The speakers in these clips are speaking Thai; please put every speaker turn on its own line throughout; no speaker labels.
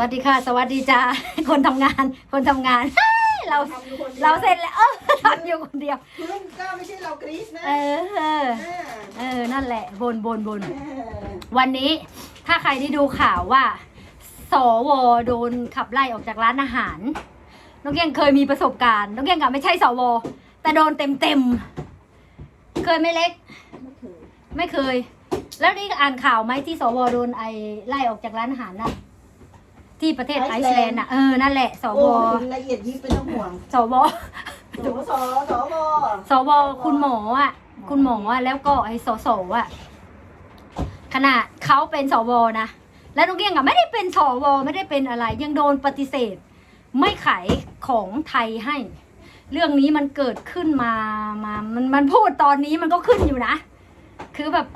วัสดีค่ะ สวัสดีจ้าคนทำงาน คนทำงานเฮ้ยเรา
ทำอยู่คนดียว
เราเสร็จแล้วเออทำอยู่คนเดียว
พื้นก็ไม่ใช่เรากรีซนะ
เออเออ
อ่า
เออนั่นแหละบนบนบน
เออ
วันนี้ถ้าใครได้ดูข่าวว่า สวโดนขับไล่ออกจากร้านอาหารน้องเก่งเคยมีประสบการณ์น้องเก่งอะไม่ใช่สวแต่โดนเต็มเต็มๆเคยไหม่เล็ก
ไม่เคย
ไม่เคย แล้วนี่อ่านข่าวไหมที่สวโดนไอไล่ออกจากร้านอาหารน่ะ ที่ประเทศไอซ์แลนด์น่ะเออนั่นแหละสว
โอ้ยละเอียดยิบเป็นต้องห่วง
สว
สวสสว
สวคุณหมออะ คุณหมออะแล้วก็ไอ้สสอะขนาดเขาเป็นสวนะ แล้วน้องเกี้ยงอะไม่ได้เป็นสวไม่ได้เป็นอะไร ยังโดนปฏิเสธ ไม่ขายของไทยให้ เรื่องนี้มันเกิดขึ้นมามามันมันพูดตอนนี้มันก็ขึ้นอยู่นะ คือแบบ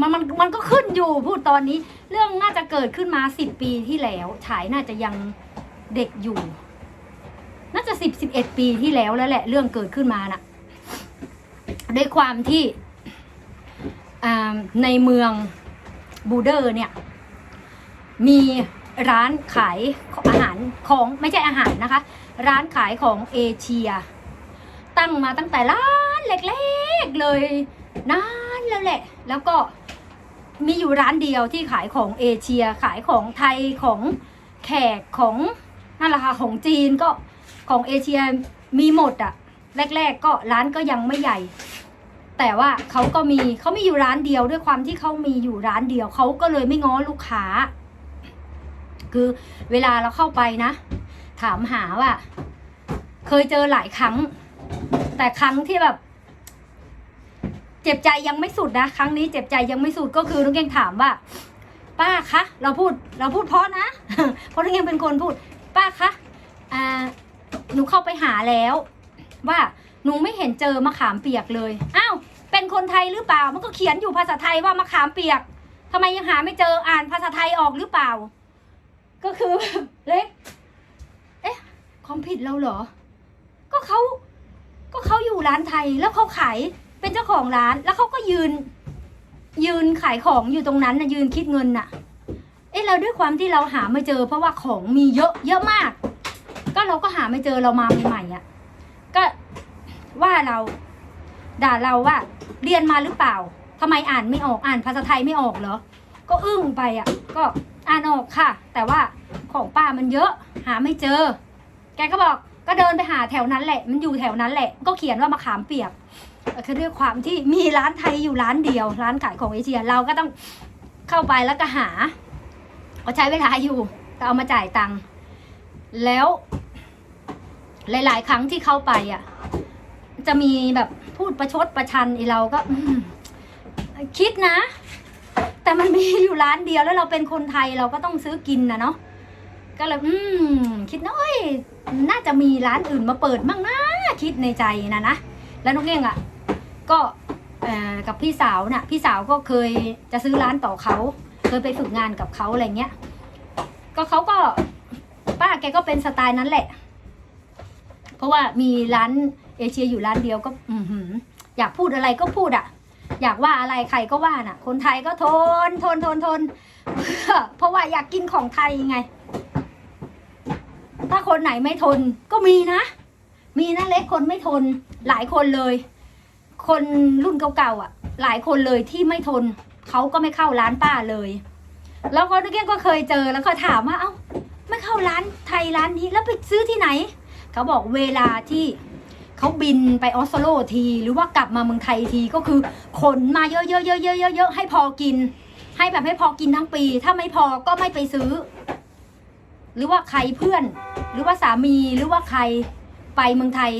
มันมันมันก็ขึ้นอยู่พูดตอนนี้ เรื่องน่าจะเกิดขึ้นมาสิบปีที่แล้วฉายน่าจะยังเด็กอยู่ น่าจะสิบสิบเอ็ดปีที่แล้วแล้วแหละ เรื่องเกิดขึ้นมาน่ะด้วยความที่ในเมืองบูเดอร์เนี่ย มีร้านขายอาหารของไม่ใช่อาหารนะคะ ร้านขายของเอเชีย ตั้งมาตั้งแต่ร้านเล็กๆเลยนาน แล้วแหละ แล้วก็มีอยู่ร้านเดียวที่ขายของเอเชีย ขายของไทยของแขกของนั่นแหละค่ะของจีนก็ของเอเชียมีหมดอะแรก ๆ ก็ร้านก็ยังไม่ใหญ่ แต่ว่าเขาก็มีเขามีอยู่ร้านเดียวด้วยความที่เขามีอยู่ร้านเดียวเขาก็เลยไม่ง้อลูกค้า คือเวลาเราเข้าไปนะ ถามหาว่า เคยเจอหลายครั้ง แต่ครั้งที่แบบ เจ็บใจยังไม่สุดนะ ครั้งนี้เจ็บใจยังไม่สุดก็คือน้องเก่งถามว่า ป้าคะเราพูดเราพูดเพราะนะ เพราะน้องเก่งเป็นคนพูด ป้าคะอ่าหนูเข้าไปหาแล้ว ว่าหนูไม่เห็นเจอมะขามเปียกเลยอ้าวเป็นคนไทยหรือเปล่า มันก็เขียนอยู่ภาษาไทยว่ามะขามเปียกทำไมยังหาไม่เจออ่านภาษาไทยออกหรือเปล่า ก็คือเล็กเอ๊ะความผิดเราเหรอ ก็เขาก็เขาอยู่ร้านไทยแล้วเขาขาย เป็นเจ้าของร้านแล้วเขาก็ยืน ยืนขายของอยู่ตรงนั้นนะยืนคิดเงินน่ะ เอ๊ะเราด้วยความที่เราหาไม่เจอ เพราะว่าของมีเยอะเยอะมาก ก็เราก็หาไม่เจอเรามาใหม่ๆอะก็ว่าเราด่าเราว่าเรียนมาหรือเปล่าทำไมอ่านไม่ออกอ่านภาษาไทยไม่ออกเหรอ ก็อึ้งไปอะ ก็อ่านออกค่ะ แต่ว่าของป้ามันเยอะ หาไม่เจอ แกก็บอกก็เดินไปหาแถวนั้นแหละ มันอยู่แถวนั้นแหละ ก็เขียนว่ามะขามเปียก คือด้วยความที่มีร้านไทยอยู่ร้านเดียว ร้านขายของเอเชียเราก็ต้องเข้าไปแล้วก็หาก็ใช้เวลาอยู่ก็เอามาจ่ายตังค์แล้วหลาย ๆ ครั้งที่เข้าไปอะ จะมีแบบพูดประชดประชันไอเราก็คิดนะ แต่มันมีอยู่ร้านเดียวแล้วเราเป็นคนไทยเราก็ต้องซื้อกินนะเนาะก็เลยอืมคิดน้อยน่าจะมีร้านอื่นมาเปิดมั่งนะคิดในใจนะนะแล้วน้องเก่งอะ ก็กับพี่สาวน่ะพี่สาวก็เคยจะซื้อร้านต่อเขา เคยไปฝึกงานกับเขาอะไรเงี้ย ก็เขาก็ป้าแกก็เป็นสไตล์นั้นแหละ เพราะว่ามีร้านเอเชียอยู่ร้านเดียวก็ อือหืออยากพูดอะไรก็พูดอะ อยากว่าอะไรใครก็ว่าน่ะ คนไทยก็ทนทนทนทนเพื่อเพราะว่าอยากกินของไทยไง ถ้าคนไหนไม่ทนก็มีนะ มีนะเล็กคนไม่ทนหลายคนเลย คนรุ่นเก่าๆอะ หลายคนเลยที่ไม่ทนเขาก็ไม่เข้าร้านป้าเลย แล้วก็นักเรียนก็เคยเจอแล้วก็ถามว่าเอ้าไม่เข้าร้านไทยร้านนี้แล้วไปซื้อที่ไหน เขาบอกเวลาที่เขาบินไปออสโลที หรือว่ากลับมาเมืองไทยทีก็คือขนมาเยอะๆๆๆๆๆให้พอกิน ให้แบบให้พอกินทั้งปี ถ้าไม่พอก็ไม่ไปซื้อ หรือว่าใครเพื่อน หรือว่าสามีหรือว่าใครไปเมืองไทย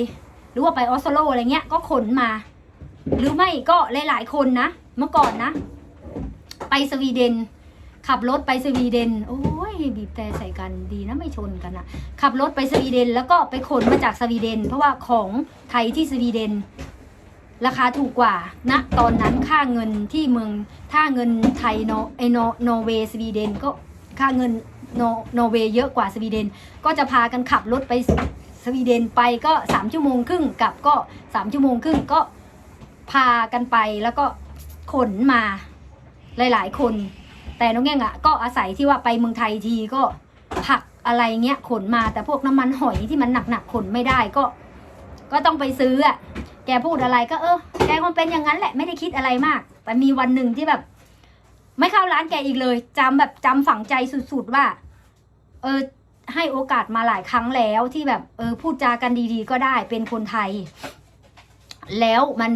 หรือว่าไปออสโลอะไรเงี้ยก็ขนมา หรือไม่ก็หลาย ๆ คนนะ เมื่อก่อนนะ ไปสวีเดน ขับรถไปสวีเดน โอ้ยบีบแต่ใส่กันดีนะไม่ชนกันอะขับรถไปสวีเดน แล้วก็ไปขนมาจากสวีเดน เพราะว่าของไทยที่สวีเดน ราคาถูกกว่าณนะตอนนั้นค่าเงินที่เมืองถ้าเงินไทยโนไอโนนอร์เวย์สวีเดนก็ค่าเงินโนนอร์เวย์เยอะกว่าสวีเดน ก็จะพากันขับรถไปสวีเดนไปก็สามชั่วโมงครึ่งกลับก็สามชั่วโมงครึ่งก็ พากันไปแล้วก็ขนมาหลายๆ คน แต่น้องแง่งอะก็อาศัยที่ว่าไปเมืองไทยทีก็ผักอะไรเงี้ยขนมาแต่พวกน้ำมันหอยที่มันหนักๆขนไม่ได้ก็ ก็ต้องไปซื้ออะแกพูดอะไรก็เออแกคงเป็นอย่างนั้นแหละไม่ได้คิดอะไรมาก แต่มีวันหนึ่งที่แบบ ไม่เข้าร้านแกอีกเลยจำแบบจำฝังใจสุดๆว่า เออให้โอกาสมาหลายครั้งแล้วที่แบบ เออพูดจากันดีๆ ก็ได้เป็นคนไทย แล้วมัน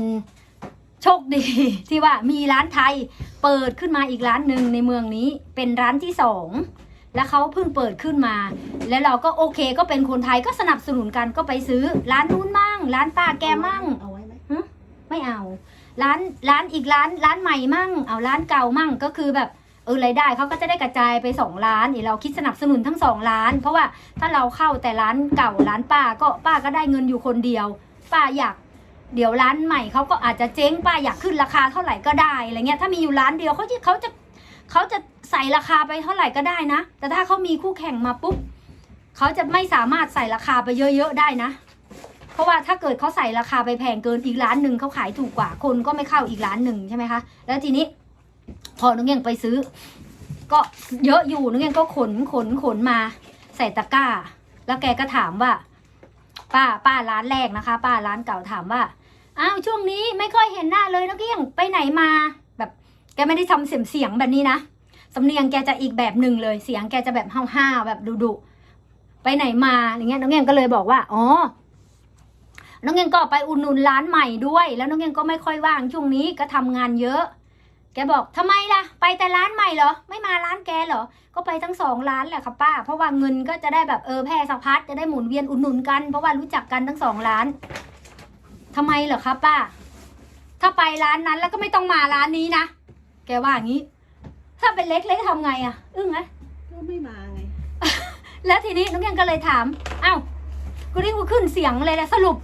โชคดีที่ว่ามีร้านไทยเปิดขึ้นมาอีกร้านหนึ่งในเมืองนี้เป็นร้านที่สองแล้วเขาเพิ่งเปิดขึ้นมา แล้วเราก็โอเคก็เป็นคนไทยก็สนับสนุนกันก็ไปซื้อ ร้านนู้นมั่ง ร้านป้าแกมั่ง
เอาไว้ไหม
ไม่เอา ร้านร้านอีกร้านร้านใหม่มั่ง เอาร้านเก่ามั่งก็คือแบบเออรายได้เขาก็จะได้กระจายไปสองร้านเดี๋ยวเราคิดสนับสนุนทั้งสองร้าน เพราะว่าถ้าเราเข้าแต่ร้านเก่าร้านป้าก็ป้าก็ได้เงินอยู่คนเดียว ป้าอยาก เดี๋ยวร้านใหม่เขาก็อาจจะเจ๊งป้าอยากขึ้นราคาเท่าไหร่ก็ได้อะไรเงี้ยถ้ามีอยู่ร้านเดียวเขาจะเขาจะเขาจะใส่ราคาไปเท่าไหร่ก็ได้นะ แต่ถ้าเขามีคู่แข่งมาปุ๊บเขาจะไม่สามารถใส่ราคาไปเยอะๆได้นะ เพราะว่าถ้าเกิดเขาใส่ราคาไปแพงเกินอีกร้านหนึ่งเขาขายถูกกว่าคนก็ไม่เข้าอีกร้านหนึ่งใช่ไหมคะแล้วทีนี้พอน้องเงี้ยงไปซื้อ ก็เยอะอยู่น้องเงี้ยงก็ขนขนขนมา ใส่ตะกร้า แล้วแกก็ถามว่า ป้าป้าร้านแรกนะคะ ป้าร้านเก่าถามว่า อ้าวช่วงนี้ไม่ค่อยเห็นหน้าเลยน้องเกี้ยงไปไหนมา แบบแกไม่ได้ทำเสียงเสียงแบบนี้นะสำเนียงแกจะอีกแบบหนึ่งเลยเสียงแกจะแบบห้าวๆแบบดุๆไปไหนมาอย่างเงี้ยน้องเงี้ยงก็เลยบอกว่าอ๋อน้องเงงก็ไปอุดหนุนร้านใหม่ด้วย แล้วน้องเงงก็ไม่ค่อยว่างช่วงนี้ก็ทำงานเยอะ แกบอกทำไมล่ะ ไปแต่ร้านใหม่เหรอ ไม่มาร้านแกเหรอ ก็ไปทั้งสองร้านแหละค่ะป้า เพราะว่าเงินก็จะได้แบบเออแพร่สะพัดจะได้หมุนเวียนอุดหนุนกัน เพราะว่ารู้จักกันทั้งสองร้าน ทำไมเหรอคะป้า ถ้าไปร้านนั้นแล้วก็ไม่ต้องมาร้านนี้นะ แกว่าอย่างนี้ ถ้าเป็นเล็กๆทำไงอะอึ้งไหม
ก็ไม่มาไง
แล้วทีนี้น้องยังก็เลยถามเอ้ากูนี่กูขึ้นเสียงเลยนะสรุป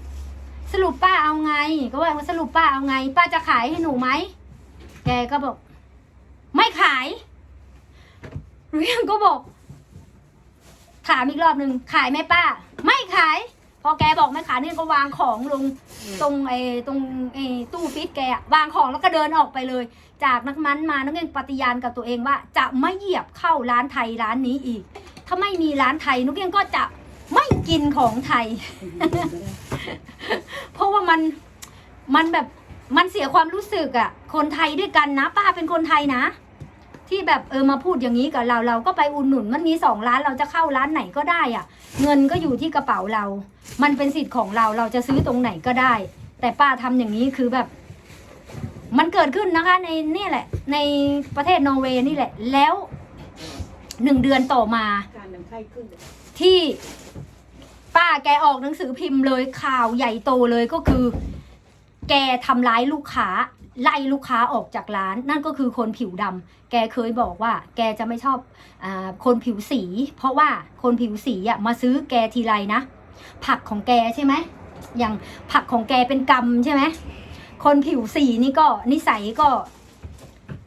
สรุปป้าเอาไง ก็ว่าสรุปป้าเอาไง ป้าจะขายให้หนูไหม แกก็บอก ไม่ขายหนูยังก็บอก ถามอีกรอบหนึ่งขายไหมป้า ไม่ขายพ อแกบอกไม่ขายนี่ก็วางของลงตรงไอ้ตรงไอ้ตู้ฟิตแกอะวางของแล้วก็เดินออกไปเลย จากนักมันมาน้องเองปฏิญาณกับตัวเองว่า จะไม่เหยียบเข้าร้านไทยร้านนี้อีก ถ้าไม่มีร้านไทยนุกเองก็จะไม่กินของไทย เพราะว่ามันมันแบบมันเสียความรู้สึกอะคนไทยด้วยกันนะ ป้าเป็นคนไทยนะ ที่แบบเออมาพูดอย่างนี้กับเราเราก็ไปอุดหนุน มันมีสองร้านเราจะเข้าร้านไหนก็ได้อะเงินก็อยู่ที่กระเป๋าเรา มันเป็นสิทธิ์ของเราเราจะซื้อตรงไหนก็ได้ แต่ป้าทำอย่างนี้คือแบบ มันเกิดขึ้นนะคะ ในนี่แหละ ในประเทศนอร์เวย์นี่แหละ แล้วหนึ่งเดือนต่อมาที่ป้าแกออกหนังสือพิมพ์เลยข่าวใหญ่โตเลยก็คือ แกทำร้ายลูกค้า ไล่ลูกค้าออกจากร้าน นั่นก็คือคนผิวดำแกเคยบอกว่า แกจะไม่ชอบอาคนผิวสี เพราะว่าคนผิวสีอะมาซื้อแกทีไรนะ ผักของแกใช่ไหมอย่างผักของแกเป็นกรรมใช่ไหมคนผิวสีนี่ก็นิสัยก็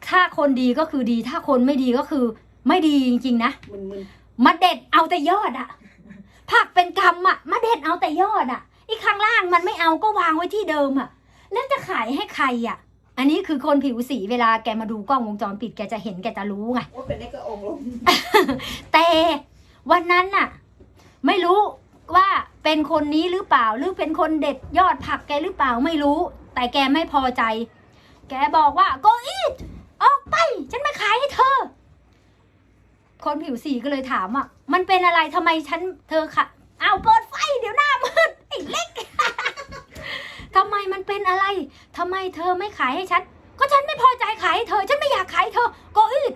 ถ้าคนดีก็คือดี ถ้าคนไม่ดีก็คือ ไม่ดีจริงๆนะ
มึนมึน
มาเด็ดเอาแต่ยอดอะผักเป็นกำอะมาเด็ดเอาแต่ยอดอะอีกข้างล่างมันไม่เอาก็วางไว้ที่เดิมอะแล้วจะขายให้ใครอะ อันนี้คือคนผิวสีเวลาแกมาดูกล้องวงจรปิดแกจะเห็นแกจะรู้ไง
ว่าเป็นได้ก็องค์ลง
แต่วันนั้นน่ะ ไม่รู้ว่าเป็นคนนี้หรือเปล่าหรือเป็นคนเด็ดยอดผักแกหรือเปล่าไม่รู้ แต่แกไม่พอใจ แกบอกว่า go eat ออกไป ฉันไม่ขายให้เธอ คนผิวสีก็เลยถามว่ามันเป็นอะไรทำไมฉันเธอค่ะ เอาเปิดไฟเดี๋ยวหน้ามืดไอ้เล็ก ทำไมมันเป็นอะไรทำไมเธอไม่ขายให้ฉัน ก็ฉันไม่พอใจขายให้เธอ ฉันไม่อยากขายให้เธอ ก็อืด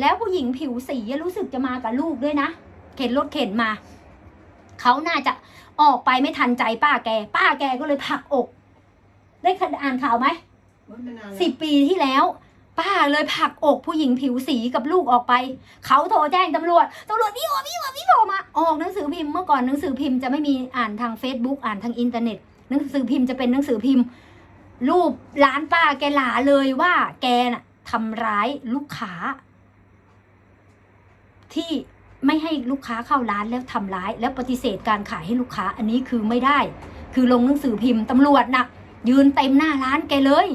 แล้วผู้หญิงผิวสีรู้สึกจะมากับลูกด้วยนะ เข็นรถเข็นมา เขาน่าจะออกไปไม่ทันใจป้าแก ป้าแกก็เลยผลักอก ได้อ่านข่าวไหม
มันนาน
สิบปีที่แล้ว ป้าเลยผลักอกผู้หญิงผิวสีกับลูกออกไป เขาโทรแจ้งตำรวจตำรวจพี่โอพี่โอพี่โอมา ออกหนังสือพิมพ์เมื่อก่อนหนังสือพิมพ์จะไม่มีอ่านทาง Facebook อ่านทางอินเทอร์เน็ต หนังสือพิมพ์จะเป็นหนังสือพิมพ์ รูปร้านป้าแกหลาเลยว่าแกน่ะทำร้ายลูกค้า ที่ไม่ให้ลูกค้าเข้าร้านแล้วทำร้าย แล้วปฏิเสธการขายให้ลูกค้าอันนี้คือไม่ได้ คือลงหนังสือพิมพ์ตำรวจน่ะ ยืนเต็มหน้าร้านแกเลย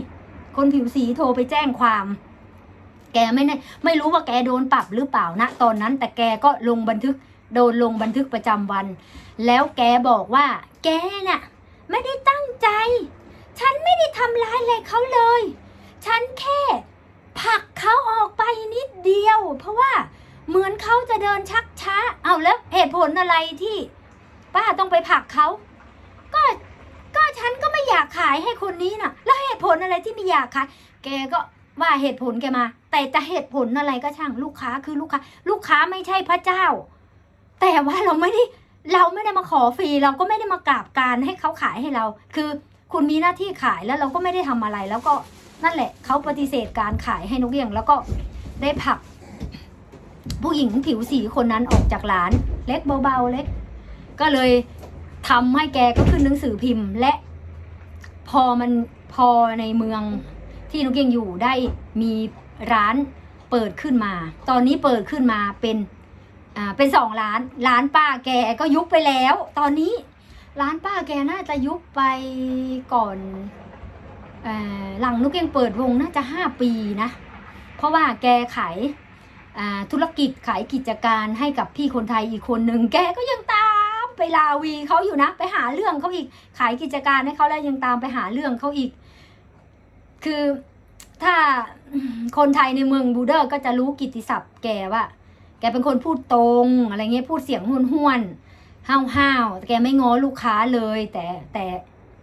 คนผิวสีโทรไปแจ้งความ แกไม่แน่ไม่รู้ว่าแกโดนปรับหรือเปล่านะตอนนั้น แต่แกก็ลงบันทึกโดนลงบันทึกประจำวัน แล้วแกบอกว่า แกน่ะ ไม่ได้ตั้งใจ ฉันไม่ได้ทำร้ายอะไรเขาเลย ฉันแค่ผลักเขาออกไปนิดเดียว เพราะว่าเหมือนเขาจะเดินชักช้า เอาแล้วเหตุผลอะไรที่ ป้าต้องไปผลักเขา ก็ก็ฉันก็ไม่อยากขายให้คนนี้น่ะ แล้วเหตุผลอะไรที่ไม่อยากขาย แกก็ว่าเหตุผลแกมา แต่จะเหตุผลอะไรก็ช่างลูกค้าคือลูกค้า ลูกค้าไม่ใช่พระเจ้า แต่ว่าเราไม่ได้ เราไม่ได้มาขอฟรีเราก็ไม่ได้มากราบการให้เขาขายให้เรา คือคุณมีหน้าที่ขายแล้วเราก็ไม่ได้ทำอะไร แล้วก็นั่นแหละเขาปฏิเสธการขายให้นกเอี้ยง แล้วก็ได้ผลัก ผู้หญิงผิวสีคนนั้นออกจากร้าน เล็กเบาๆเล็ก ก็เลยทำให้แกก็ขึ้นหนังสือพิมพ์และ พอมันพอในเมืองที่นกเอี้ยงอยู่ได้มีร้านเปิดขึ้นมา ตอนนี้เปิดขึ้นมาเป็น อ่าเป็นสองร้านร้านป้าแกก็ยุบไปแล้ว ตอนนี้ร้านป้าแกน่าจะยุบไปก่อนอหลังนุกเองเปิดวงน่าจะห้าปีนะ เพราะว่าแกขายธุรกิจขายกิจการให้กับพี่คนไทยอีกคนหนึ่งแกก็ยังตามไปลาวีเขาอยู่นะ ไปหาเรื่องเขาอีกขายกิจการให้เขาแล้วยังตามไปหาเรื่องเขาอีก คือถ้าคนไทยในเมืองบูเดอร์ก็จะรู้กิตติศัพท์แกว่า แกเป็นคนพูดตรงอะไรเงี้ยพูดเสียงห้วนห้วนห้าวห้าวๆแต่แกไม่ง้อลูกค้าเลย แต่แต่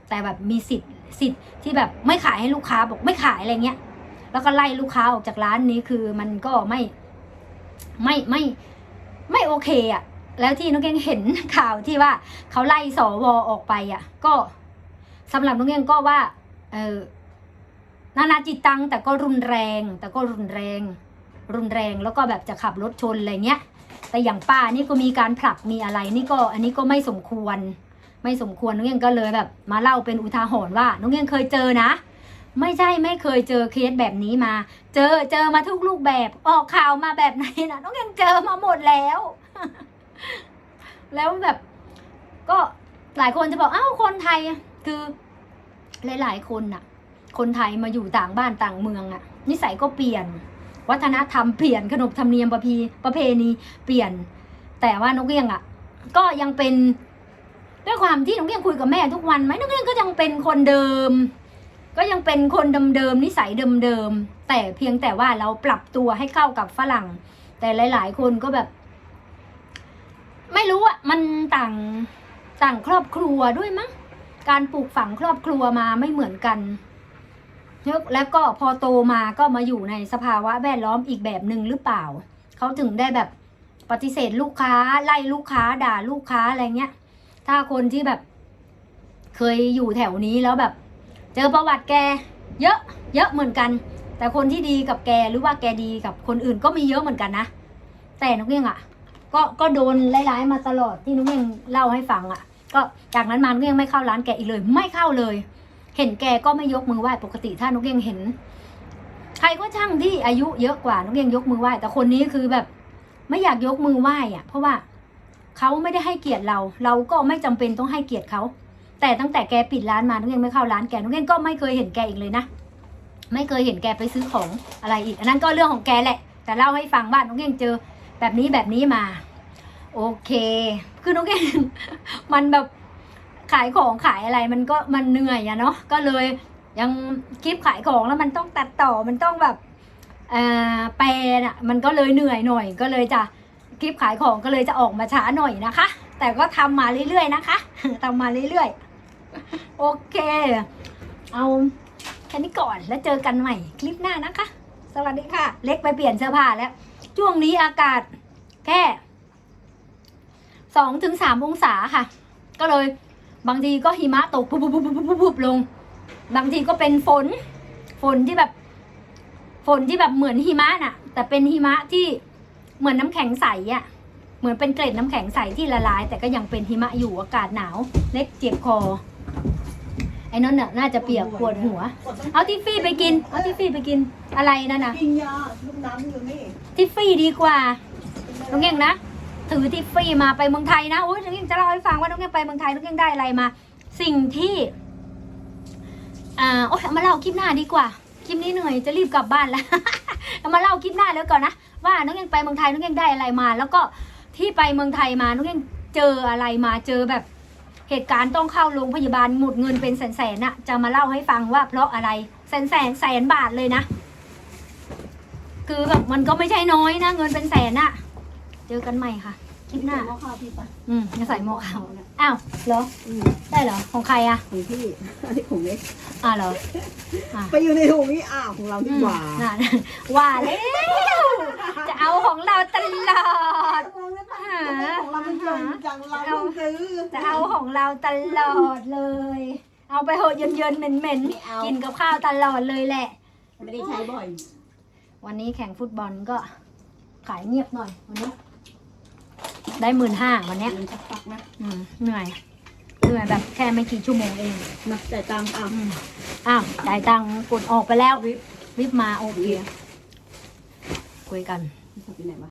แต่แบบมีสิทธิ์สิทธิ์ที่แบบไม่ขายให้ลูกค้าบอกไม่ขายอะไรเงี้ย แล้วก็ไล่ลูกค้าออกจากร้านนี้คือมันก็ไม่ไม่ไม่ไม่โอเคอะ่ะ แล้วที่น้องเก้งเห็นข่าวที่ว่าเขาไล่สวออกไปอะ่ะ ก็สำหรับน้องเก้งก็ว่า เออนานาจิตตังแต่ก็รุนแรง แต่ก็รุนแรง รุนแรงแล้วก็แบบจะขับรถชนอะไรเงี้ย แต่อย่างป้านี่ก็มีการผลักมีอะไรนี่ก็อันนี้ก็ไม่สมควร ไม่สมควรน้องเงี้ยก็เลยแบบ มาเล่าเป็นอุทาหรณ์ว่าน้องเงี้ยเคยเจอนะ ไม่ใช่ไม่เคยเจอเคสแบบนี้มา เจอเจอมาทุกรูปแบบออกข่าวมาแบบไหนนะน้องเงี้ยเจอมาหมดแล้ว แล้วแบบก็หลายคนจะบอกอ้าวคนไทยคือหลาย ๆ คนน่ะ คนไทยมาอยู่ต่างบ้านต่างเมืองอะนิสัยก็เปลี่ยน วัฒนธรรมเปลี่ยนขนบธรรมเนียมประเพประเพณีเปลี่ยน แต่ว่านกเอี้ยงอะ ก็ยังเป็นด้วยความที่นกเอี้ยงคุยกับแม่ทุกวันไหมนกเอี้ยงก็ยังเป็นคนเดิม ก็ยังเป็นคนเดิมๆนิสัยเดิมๆแต่เพียงแต่ว่าเราปรับตัวให้เข้ากับฝรั่ง แต่หลาย ๆ คนก็แบบ ไม่รู้อะมันต่างต่างครอบครัวด้วยมั้งการปลูกฝังครอบครัวมาไม่เหมือนกัน แล้วก็พอโตมาก็มาอยู่ในสภาวะแวดล้อมอีกแบบหนึ่งหรือเปล่า เขาถึงได้แบบปฏิเสธลูกค้าไล่ลูกค้าด่าลูกค้าอะไรเงี้ย ถ้าคนที่แบบ เคยอยู่แถวนี้แล้วแบบ เจอประวัติแก เยอะเยอะเหมือนกัน แต่คนที่ดีกับแกหรือว่าแกดีกับคนอื่นก็มีเยอะเหมือนกันนะแต่นกเองอะ ก็ก็โดนร้ายๆมาตลอดที่นกเองเล่าให้ฟังอะ ก็จากนั้นมานกเอี้ยงไม่เข้าร้านแกอีกเลย ไม่เข้าเลย เห็นแกก็ไม่ยกมือไหว้ปกติถ้านกเอี้ยงเห็น ใครก็ช่างที่อายุเยอะกว่านกเอี้ยงยกมือไหว้แต่คนนี้คือแบบ ไม่อยากยกมือไหว้อะเพราะว่าเขาไม่ได้ให้เกียรติเรา เราก็ไม่จำเป็นต้องให้เกียรติเขาแต่ตั้งแต่แกปิดร้านมานกเอี้ยงไม่เข้าร้านแกนกเอี้ยงก็ไม่เคยเห็นแกอีกเลยนะไม่เคยเห็นแกไปซื้อของอะไรอีก อันนั้นก็เรื่องของแกแหละ แต่เล่าให้ฟังว่านกเอี้ยงเจอแบบนี้แบบนี้มา โอเค คือนกเอี้ยงมันแบบ ขายของขายอะไรมันก็มันเหนื่อยอะเนาะก็เลยยังคลิปขายของแล้วมันต้องตัดต่อมันต้องแบบเอ่อแปลน่ะมันก็เลยเหนื่อยหน่อย ก็เลยจะคลิปขายของก็เลยจะออกมาช้าหน่อยนะคะ แต่ก็ทำมาเรื่อยๆนะคะทำมาเรื่อยๆ โอเค เอาแค่นี้ก่อนแล้วเจอกันใหม่คลิปหน้านะคะ สวัสดีค่ะ เล็กไปเปลี่ยนเสื้อผ้าแล้ว ช่วงนี้อากาศแค่สองถึงสามองศาค่ะ ก็เลย บางทีก็หิมะตกปุ๊บปุ๊บปุ๊บปุ๊บปุ๊บปุ๊บลง บางทีก็เป็นฝน ฝนที่แบบ ฝนที่แบบเหมือนหิมะน่ะ แต่เป็นหิมะที่เหมือนน้ำแข็งใสอะเหมือนเป็นเกล็ดน้ำแข็งใสที่ละลาย แต่ก็ยังเป็นหิมะอยู่อากาศหนาว เล็กเจ็บคอ ไอ้นั่นน่ะน่าจะเปียกปวดหัว เอาทิฟฟี่ไปกิน เอาทิฟฟี่ไปกินอะไรนั่นน่ะ
กินยาลูกน้ำอยู่นี่
ทิฟฟี่ดีกว่าน้องเก่งนะ ถือทิฟฟี่มาไปเมืองไทยนะโอ้ยน้องเก่งจะเล่าให้ฟังว่าน้องเก่งไปเมืองไทยน้องเก่งได้อะไรมา สิ่งที่อ่าโอ้ยมาเล่าคลิปหน้าดีกว่าคลิปนี้เหนื่อยจะรีบกลับบ้านแล้วเรามาเล่าคลิปหน้าแล้วก่อนนะว่าน้องยังไปเมืองไทยน้องยังได้อะไรมา แล้วก็ที่ไปเมืองไทยมาน้องยังเจออะไรมาเจอแบบเหตุการณ์ต้องเข้าโรงพยาบาลหมดเงินเป็นแสนๆน่ะ จะมาเล่าให้ฟังว่าเพราะอะไรแสนแสนแสนบาทเลยนะ คือแบบมันก็ไม่ใช่น้อยนะ เงินเป็นแสนน่ะ เจอกันใหม่ค่ะ คลิปหน้า
หม้อข้าวพี่ปะ
อืมจะใส่หม้อข้าวอ้าวเหรอ
อืม
ได้เหรอ ของใครอะ
ของพี่ อันนี้ของเล็ก
อ่าเหรออะ
ไปอยู่ในถุงนี้อ้าวของเราดีกว่า
อืมน่ะว่าแล้ว จะเอาของเราตลอด
ของเรามันเกินจังเราต้องซื้อ
จะเอาของเราตลอดเลย เอาไปเหอะเยินเยินๆเหม็นเหม็นๆ
ไม่เอา
กินกับข้าวตลอดเลยแหละ
ไม่ได้ใช้บ่อย
วันนี้แข่งฟุตบอลก็ขายเงียบหน่อยวันนี้ ได้หมื่นห้าวันเนี้ย
มันชักปักนะ
อืมเหนื่อย เหนื่อยแบบแค่ไม่กี่ชั่วโมงเอง
มาจ่ายตังค์อ้าว
อืมอ้าวจ่ายตังค์กดออกไปแล้ววิบวิบมาโอเคคุยกัน
พี่ไปไหนวะ